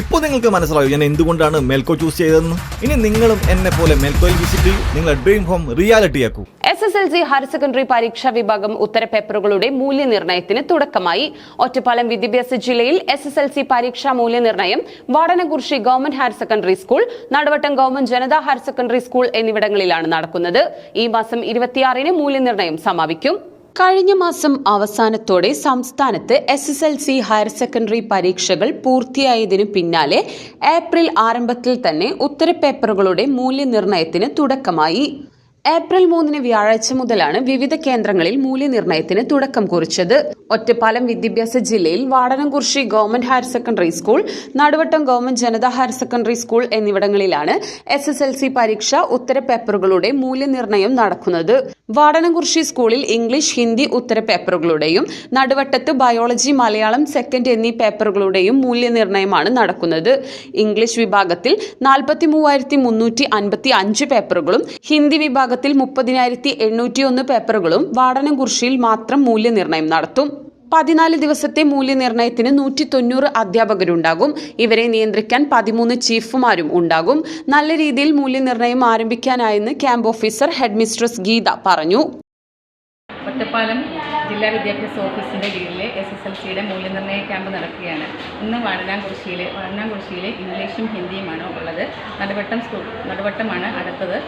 ഇപ്പോൾ നിങ്ങൾക്ക് മനസ്സിലാവും ഞാൻ എന്തുകൊണ്ടാണ് മേൽക്കോ ചൂസ് ചെയ്തതെന്ന്? ഇനി നിങ്ങളും എന്നെ പോലെ മേൽക്കോയിൽ വിസിറ്റ് ചെയ്യൂ. നിങ്ങളുടെ dream home reality ആക്കൂ. S S L C higher secondary പരീക്ഷാ വിഭാഗം ഉത്തര പേപ്പറുകളുടെ മൂല്യനിർണയത്തിന് തുടക്കമായി. ഒറ്റപ്പാലം വിദ്യാഭ്യാസ ജില്ലയിൽ എസ് എസ് എൽ സി പരീക്ഷാ മൂല്യനിർണയം Vadanamkurissi government higher secondary school Naduvattam government Janata higher secondary school എന്നിവിടങ്ങളിലാണ് നടക്കുന്നത്. ഈ മാസം ഇരുപത്തിയാറിന് മൂല്യനിർണയം സമാപിക്കും. കഴിഞ്ഞ മാസം അവസാനത്തോടെ സംസ്ഥാനത്ത് S S L C higher secondary പരീക്ഷകൾ പൂർത്തിയായതിനു പിന്നാലെ ഏപ്രിൽ ആരംഭത്തിൽ തന്നെ ഉത്തരപേപ്പറുകളുടെ മൂല്യനിർണയത്തിന് തുടക്കമായി. ഏപ്രിൽ മൂന്നിന് വ്യാഴാഴ്ച മുതലാണ് വിവിധ കേന്ദ്രങ്ങളിൽ മൂല്യനിർണയത്തിന് തുടക്കം കുറിച്ചത്. ഒറ്റപ്പാലം വിദ്യാഭ്യാസ ജില്ലയിൽ Vadanamkurussi government higher secondary school Naduvattam government Janata higher secondary school എന്നിവിടങ്ങളിലാണ് എസ് എസ് എൽ സി പരീക്ഷ ഉത്തരപേപ്പറുകളുടെ മൂല്യനിർണയം നടക്കുന്നത്. വാടനംകുറിശി സ്കൂളിൽ ഇംഗ്ലീഷ് ഹിന്ദി ഉത്തര ഉത്തരപേപ്പറുകളുടെയും നടുവട്ടത്ത് ബയോളജി മലയാളം സെക്കൻഡ് എന്നീ പേപ്പറുകളുടെയും മൂല്യനിർണയമാണ് നടക്കുന്നത്. ഇംഗ്ലീഷ് വിഭാഗത്തിൽ നാൽപ്പത്തി പേപ്പറുകളും ഹിന്ദി വിഭാഗത്തിൽ മുപ്പതിനായിരത്തി എണ്ണൂറ്റിയൊന്ന് പേപ്പറുകളും പേപ്പറുകളും വാടനംകുറിശിയിൽ മാത്രം മൂല്യനിർണയം നടത്തും. പതിനാല് ദിവസത്തെ മൂല്യനിർണയത്തിന് നൂറ്റി തൊണ്ണൂറ് അധ്യാപകരുണ്ടാകും. ഇവരെ നിയന്ത്രിക്കാൻ പതിമൂന്ന് ചീഫുമാരും ഉണ്ടാകും. നല്ല രീതിയിൽ മൂല്യനിർണയം ആരംഭിക്കാനായെന്ന് camp officer head mistress Geetha പറഞ്ഞു. ഒറ്റപ്പാലം ജില്ലാ വിദ്യാഭ്യാസ ഓഫീസിന്റെ കീഴിലെ എസ് എസ് എൽ സിയുടെ മൂല്യനിർണയ ക്യാമ്പ് നടക്കുകയാണ്. ഇന്ന് വാടനാംകുറിശ്ശിയിൽ വാടനാംകുറിശ്ശിയിൽ ഇംഗ്ലീഷും ഹിന്ദിയുമാണ് ഉള്ളത്. നടുവട്ടം സ്കൂൾ നടുവട്ടമാണ് അടുത്തത്.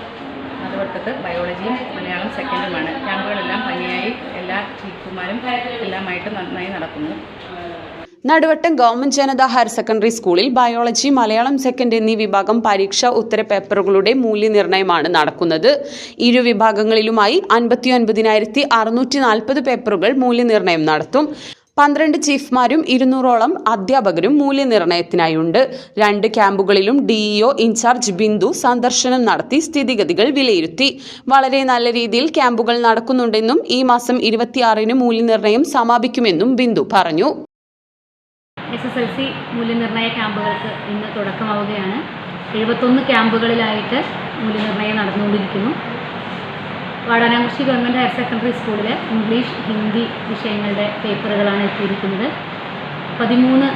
നടുവട്ടത്ത് ബയോളജിയും മലയാളം സെക്കൻഡുമാണ് ക്യാമ്പുകളെല്ലാം ഭംഗിയായി എല്ലാ ചീഫുമാരും എല്ലാമായിട്ട് നന്നായി നടക്കുന്നു. Naduvattam government Janata higher secondary സ്കൂളിൽ ബയോളജി മലയാളം സെക്കൻഡ് എന്നീ വിഭാഗം പരീക്ഷാ ഉത്തര പേപ്പറുകളുടെ മൂല്യനിർണയമാണ് നടക്കുന്നത്. ഇരു വിഭാഗങ്ങളിലുമായി അൻപത്തി ഒൻപതിനായിരത്തി അറുന്നൂറ്റി നാൽപ്പത് പേപ്പറുകൾ മൂല്യനിർണയം നടത്തും. പന്ത്രണ്ട് ചീഫ്മാരും ഇരുന്നൂറോളം അധ്യാപകരും മൂല്യനിർണയത്തിനായുണ്ട്. രണ്ട് ക്യാമ്പുകളിലും ഡിഇഒ ഇൻചാർജ് ബിന്ദു സന്ദർശനം നടത്തി സ്ഥിതിഗതികൾ വിലയിരുത്തി. വളരെ നല്ല രീതിയിൽ ക്യാമ്പുകൾ നടക്കുന്നുണ്ടെന്നും ഈ മാസം ഇരുപത്തിയാറിന് മൂല്യനിർണയം സമാപിക്കുമെന്നും ബിന്ദു പറഞ്ഞു. എസ് എസ് എൽ സി മൂല്യനിർണയ ക്യാമ്പുകൾക്ക് ഇന്ന് തുടക്കമാവുകയാണ്. എഴുപത്തൊന്ന് ക്യാമ്പുകളിലായിട്ട് മൂല്യനിർണയം നടന്നുകൊണ്ടിരിക്കുന്നു. വാടാനാംകുറിശി ഗവൺമെന്റ് ഹയർ സെക്കൻഡറി സ്കൂളിലെ ഇംഗ്ലീഷ് ഹിന്ദി വിഷയങ്ങളുടെ പേപ്പറുകളാണ് എത്തിയിരിക്കുന്നത്. പതിമൂന്ന്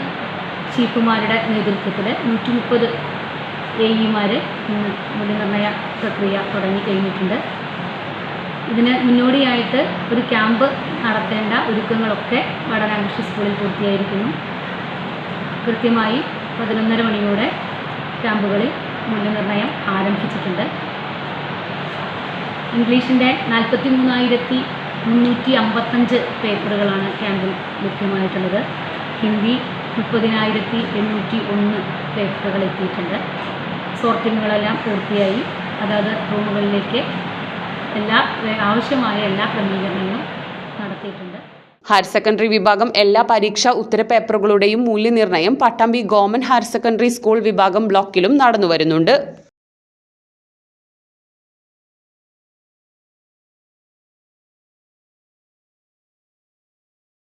ചീഫുമാരുടെ നേതൃത്വത്തിൽ നൂറ്റി മുപ്പത് എ ഇമാർ ഇന്ന് മൂല്യനിർണയ പ്രക്രിയ തുടങ്ങി കഴിഞ്ഞിട്ടുണ്ട്. ഇതിന് മുന്നോടിയായിട്ട് ഒരു ക്യാമ്പ് നടത്തേണ്ട ഒരുക്കങ്ങളൊക്കെ വാടാനാംകുറിശി സ്കൂളിൽ പൂർത്തിയായിരിക്കുന്നു. കൃത്യമായി പതിനൊന്നര മണിയോടെ ക്യാമ്പുകളിൽ മൂല്യനിർണയം ആരംഭിച്ചിട്ടുണ്ട്. ഇംഗ്ലീഷിന്റെ നാൽപ്പത്തി മൂന്നായിരത്തി മുന്നൂറ്റി അമ്പത്തഞ്ച് പേപ്പറുകളാണ് ക്യാമ്പിൽ ലഭ്യമായിട്ടുള്ളത്. ഹിന്ദി മുപ്പതിനായിരത്തി എണ്ണൂറ്റി ഒന്ന് പേപ്പറുകൾ എത്തിയിട്ടുണ്ട്. സോർട്ടിങ്ങുകളെല്ലാം പൂർത്തിയായി. അതാത് റൂമുകളിലേക്ക് എല്ലാ ആവശ്യമായ എല്ലാ ക്രമീകരണങ്ങളും നടത്തിയിട്ടുണ്ട്. ഹയർ സെക്കൻഡറി വിഭാഗം എല്ലാ പരീക്ഷാ ഉത്തരപേപ്പറുകളുടെയും മൂല്യനിർണയം Pattambi government higher secondary school വിഭാഗം ബ്ലോക്കിലും നടന്നുവരുന്നുണ്ട്.